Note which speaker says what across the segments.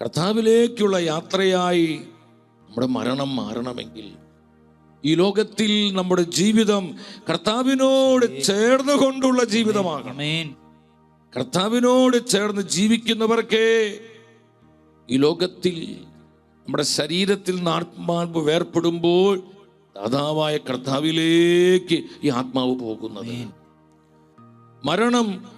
Speaker 1: കർത്താവിലേക്കുള്ള യാത്രയായി നമ്മുടെ മരണം മാറണമെങ്കിൽ ഈ ലോകത്തിൽ നമ്മുടെ ജീവിതം കർത്താവിനോട് ചേർന്ന് കൊണ്ടുള്ള ജീവിതമാകണം. കർത്താവിനോട് ചേർന്ന് ജീവിക്കുന്നവർക്കേ ഈ ലോകത്തിൽ നമ്മുടെ ശരീരത്തിൽ നിന്ന് ആത്മാവ് വേർപ്പെടുമ്പോൾ ദാതാവായ കർത്താവിലേക്ക് ഈ ആത്മാവ് പോകുന്നത്. മരണം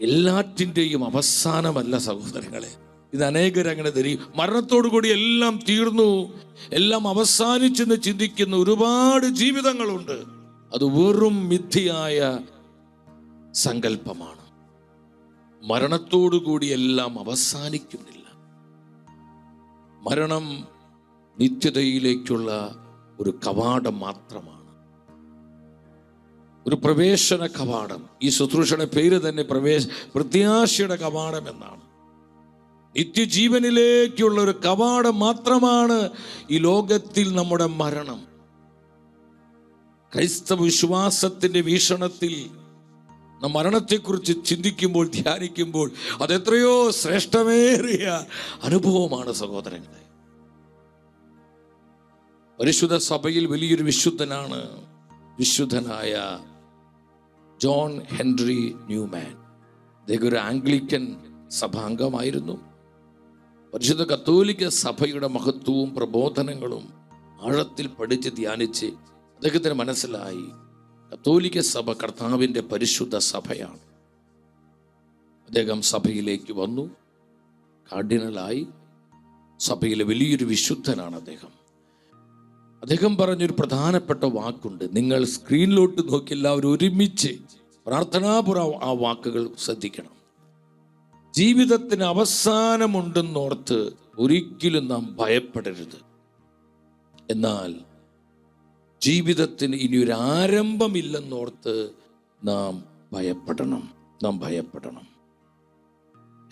Speaker 1: എല്ലാറ്റിന്റെയും അവസാനമല്ല സഹോദരങ്ങളെ. ഇത് അനേകർ അങ്ങനെ തരും. മരണത്തോടു കൂടി എല്ലാം തീർന്നു. എല്ലാം അവസാനിച്ചെന്ന് ചിന്തിക്കുന്ന ഒരുപാട് ജീവിതങ്ങളുണ്ട്. അത് വെറും മിഥിയായ സങ്കല്പമാണ്. മരണത്തോടു കൂടി എല്ലാം അവസാനിക്കുന്നില്ല. മരണം നിത്യതയിലേക്കുള്ള ഒരു കവാടം മാത്രമാണ്. ഒരു പ്രവേശന കവാടം. ഈ ശുശ്രൂഷയുടെ പേര് തന്നെ പ്രവേശ പ്രത്യാശയുടെ കവാടം എന്നാണ്. നിത്യജീവനിലേക്കുള്ള ഒരു കവാടം മാത്രമാണ് ഈ ലോകത്തിൽ നമ്മുടെ മരണം. ക്രൈസ്തവ വിശ്വാസത്തിന്റെ വീക്ഷണത്തിൽ നാം മരണത്തെക്കുറിച്ച് ചിന്തിക്കുമ്പോൾ ധ്യാനിക്കുമ്പോൾ അതെത്രയോ ശ്രേഷ്ഠമേറിയ അനുഭവമാണ് സഹോദരങ്ങളെ. പരിശുദ്ധ സഭയിൽ വലിയൊരു വിശുദ്ധനാണ് വിശുദ്ധനായ ജോൺ ഹെൻറി ന്യൂമാൻ. അദ്ദേഹം ഒരു ആംഗ്ലിക്കൻ സഭാംഗമായിരുന്നു. പരിശുദ്ധ കത്തോലിക്ക സഭയുടെ മഹത്വവും പ്രബോധനങ്ങളും ആഴത്തിൽ പഠിച്ച് ധ്യാനിച്ച് അദ്ദേഹത്തിന് മനസ്സിലായി കത്തോലിക്ക സഭ കർത്താവിന്റെ പരിശുദ്ധ സഭയാണ്. അദ്ദേഹം സഭയിലേക്ക് വന്നു കാർഡിനലായി സഭയിലെ വലിയൊരു വിശുദ്ധനാണ് അദ്ദേഹം. അദ്ദേഹം പറഞ്ഞൊരു പ്രധാനപ്പെട്ട വാക്കുണ്ട് നിങ്ങൾ സ്ക്രീനിലോട്ട് നോക്കി എല്ലാവരും ഒരുമിച്ച് പ്രാർത്ഥനാപുരം ആ വാക്കുകൾ ശ്രദ്ധിക്കണം. ജീവിതത്തിന് അവസാനമുണ്ടെന്നോർത്ത് ഒരിക്കലും നാം ഭയപ്പെടരുത്. എന്നാൽ ജീവിതത്തിന് ഇനി ഒരു ആരംഭമില്ലെന്നോർത്ത് നാം ഭയപ്പെടണം. നാം ഭയപ്പെടണം.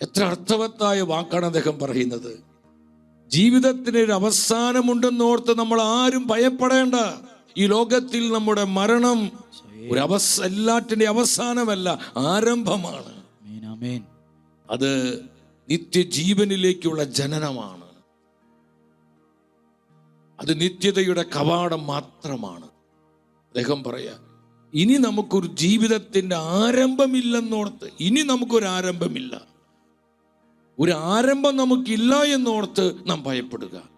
Speaker 1: എത്ര അർത്ഥവത്തായ വാക്കാണ് അദ്ദേഹം പറയുന്നത്. ജീവിതത്തിന് ഒരു അവസാനമുണ്ടെന്നോർത്ത് നമ്മൾ ആരും ഭയപ്പെടേണ്ട. ഈ ലോകത്തിൽ നമ്മുടെ മരണം ഒരു അവസ എല്ലാറ്റിന്റെ അവസാനമല്ല ആരംഭമാണ്.
Speaker 2: ആമേൻ.
Speaker 1: അത് നിത്യജീവനിലേക്കുള്ള ജനനമാണ്. അത് നിത്യതയുടെ കവാടം മാത്രമാണ്. അദ്ദേഹം പറയാ ഇനി നമുക്കൊരു ജീവിതത്തിന്റെ ആരംഭമില്ലെന്നോർത്ത് ഇനി നമുക്കൊരു ആരംഭമില്ല ഒരു ആരംഭം നമുക്കില്ല എന്നോർത്ത് നാം ഭയപ്പെടുക.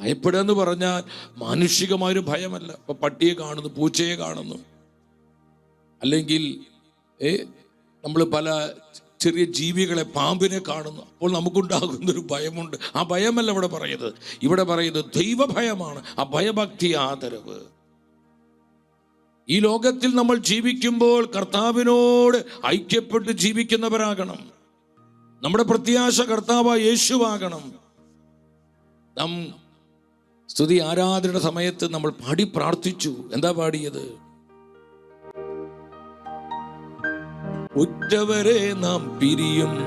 Speaker 1: ഭയപ്പെടുക എന്ന് പറഞ്ഞാൽ മാനുഷികമായൊരു ഭയമല്ല. ഇപ്പൊ പട്ടിയെ കാണുന്നു പൂച്ചയെ കാണുന്നു. അല്ലെങ്കിൽ ഏ നമ്മൾ പല ചെറിയ ജീവികളെ പാമ്പിനെ കാണുന്നു. അപ്പോൾ നമുക്കുണ്ടാകുന്ന ഒരു ഭയമുണ്ട്. ആ ഭയമല്ല ഇവിടെ പറയുന്നത്. ഇവിടെ പറയുന്നത് ദൈവഭയമാണ്. ആ ഭയഭക്തി ആദരവ്. ഈ ലോകത്തിൽ നമ്മൾ ജീവിക്കുമ്പോൾ കർത്താവിനോട് ഐക്യപ്പെട്ട് ജീവിക്കുന്നവരാകണം. നമ്മുടെ പ്രത്യാശ കർത്താവ് യേശുവാകണം. നാം സ്തുതി ആരാധന സമയത്ത് നമ്മൾ പാടി പ്രാർത്ഥിച്ചു. എന്താ പാടിയത്? ഉറ്റവരെ നാം പിരിയും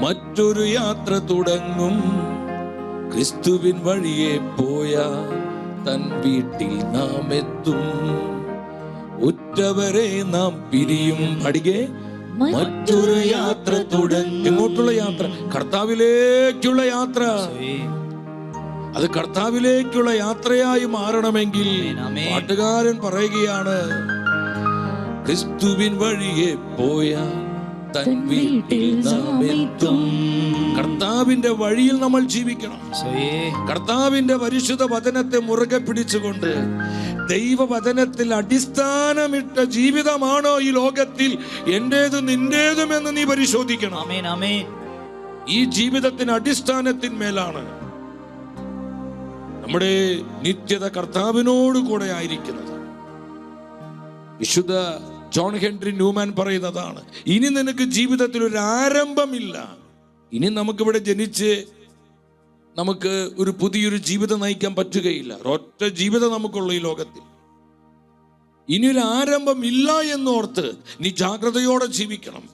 Speaker 1: മറ്റൊരു യാത്ര തുടങ്ങും. ക്രിസ്തുവിൻ വഴിയെ പോയ തൻ വീട്ടിൽ നാം എത്തും. ഉറ്റവരെ നാം പിരിയും. അടികെ മറ്റൊരു യാത്ര തുടങ്ങും. എങ്ങോട്ടുള്ള യാത്ര? കർത്താവിലേക്കുള്ള യാത്ര. അത് കർത്താവിലേക്കുള്ള യാത്രയായി മാറണമെങ്കിൽ. പാട്ടുകാരൻ പറയുകയാണ് ക്രിസ്തുവിൻ വഴിയെ പോയ തൻ വീട്ടിൽ നാം എത്തും. കർത്താവിന്റെ വഴിയിൽ നമ്മൾ ജീവിക്കണം. കർത്താവിന്റെ പരിശുദ്ധ വചനത്തെ മുറുകെ പിടിച്ചുകൊണ്ട് ദൈവവചനത്തിൽ അടിസ്ഥാനമിട്ട ജീവിതമാണോ ഈ ലോകത്തിൽ എന്റേതും നിന്റേതും എന്ന് നീ പരിശോധിക്കണം.
Speaker 2: ആമേൻ ആമേൻ.
Speaker 1: ഈ ജീവിതത്തിന് അടിസ്ഥാനത്തിന്മേലാണ് നമ്മുടെ നിത്യത കർത്താവിനോട് കൂടെ ആയിരിക്കുന്നത്. വിശുദ്ധ ജോൺ ഹെൻറി ന്യൂമാൻ പറയുന്നതാണ് ഇനി നിനക്ക് ജീവിതത്തിൽ ഒരു ആരംഭമില്ല. ഇനി നമുക്കിവിടെ ജനിച്ച് നമുക്ക് ഒരു പുതിയൊരു ജീവിതം നയിക്കാൻ പറ്റുകയില്ല. ഒറ്റ ജീവിതം നമുക്കുള്ള ഈ ലോകത്തിൽ. ഇനി ഒരു ആരംഭം ഇല്ല എന്നോർത്ത് നീ ജാഗ്രതയോടെ ജീവിക്കണം.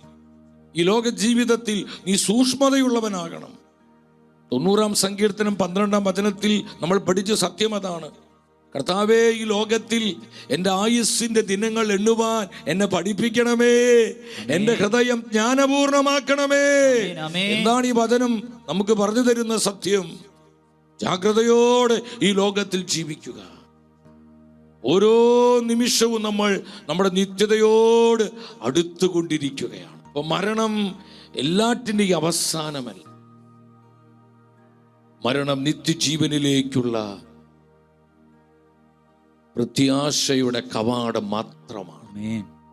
Speaker 1: ഈ ലോക ജീവിതത്തിൽ നീ സൂക്ഷ്മതയുള്ളവനാകണം. തൊണ്ണൂറാം സങ്കീർത്തനം പന്ത്രണ്ടാം വചനത്തിൽ നമ്മൾ പഠിച്ച സത്യം അതാണ്. കർത്താവേ ഈ ലോകത്തിൽ എന്റെ ആയുസ്സിന്റെ ദിനങ്ങൾ എണ്ണുവാൻ എന്നെ പഠിപ്പിക്കണമേ. എന്റെ ഹൃദയം ജ്ഞാനപൂർണമാക്കണമേ. എന്താണ് ഈ വചനം? നമുക്ക് പറഞ്ഞു തരുന്ന സത്യം. ജാഗ്രതയോടെ ഈ ലോകത്തിൽ ജീവിക്കുക. ഓരോ നിമിഷവും നമ്മൾ നമ്മുടെ നിത്യതയോട് അടുത്തുകൊണ്ടിരിക്കുകയാണ്. അപ്പൊ മരണം എല്ലാറ്റിന്റെയും അവസാനമല്ല. മരണം നിത്യജീവനിലേക്കുള്ള പ്രത്യാശയുടെ കവാടം മാത്രമാണ്.